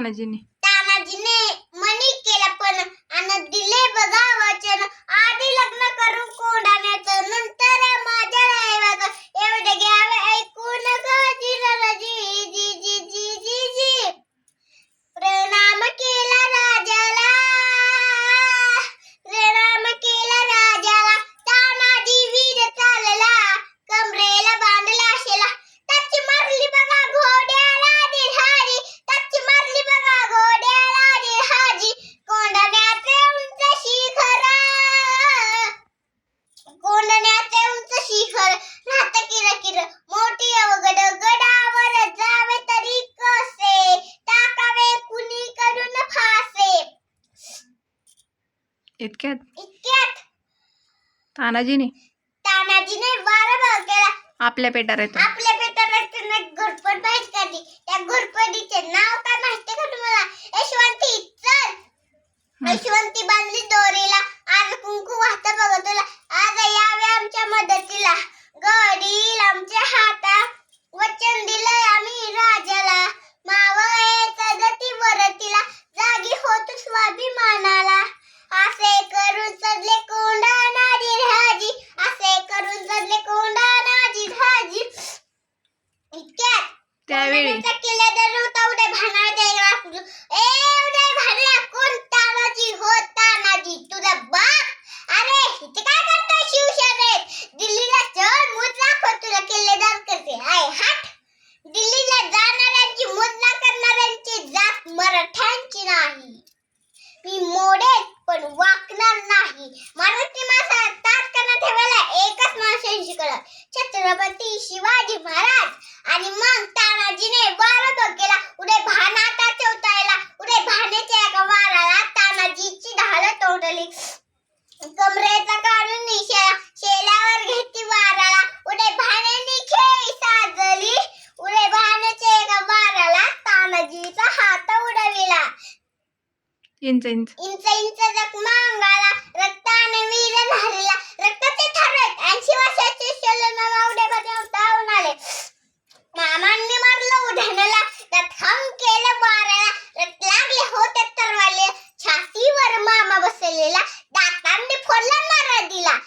तानाजीने. तानाजीने मनी केला पण आणि दिले बघा वचन. आधी लग्न करून कोण इतक्यात? इतक्यात. तानाजीने? तानाजीने वारा बघ केला. आपल्या पेटार येतो आपल्या पेटाला घोरपड बाहेर काढली. त्या घोरपडीचे नाव काय माहिती का तुम्हाला? यशवंती चल यशवंती बांधली दोरीला. आज कुंकू वाहत बघ तुला. आज यावे आमच्या मदतीला. गडील आमच्या हातात. त्यावेळी. छत्रपती शिवाजी महाराज. आणि मग तानाजीने वार केला. उडे उडे भानेच्या एका वाराला तानाजीची ढाल तोडली. कमरेचा काढून निशेला घेतली वाराला. उडे भानेनी खेळी साजली. उडे भानेच्या एका वाराला तानाजीचा हात उडविला. Inch inch. इंच इंच जखमा अंगाला केलं बाराला लागले होते तर वाले झाशी वर्मा आम्हा बसलेला दातांनी फोडला मारा दिला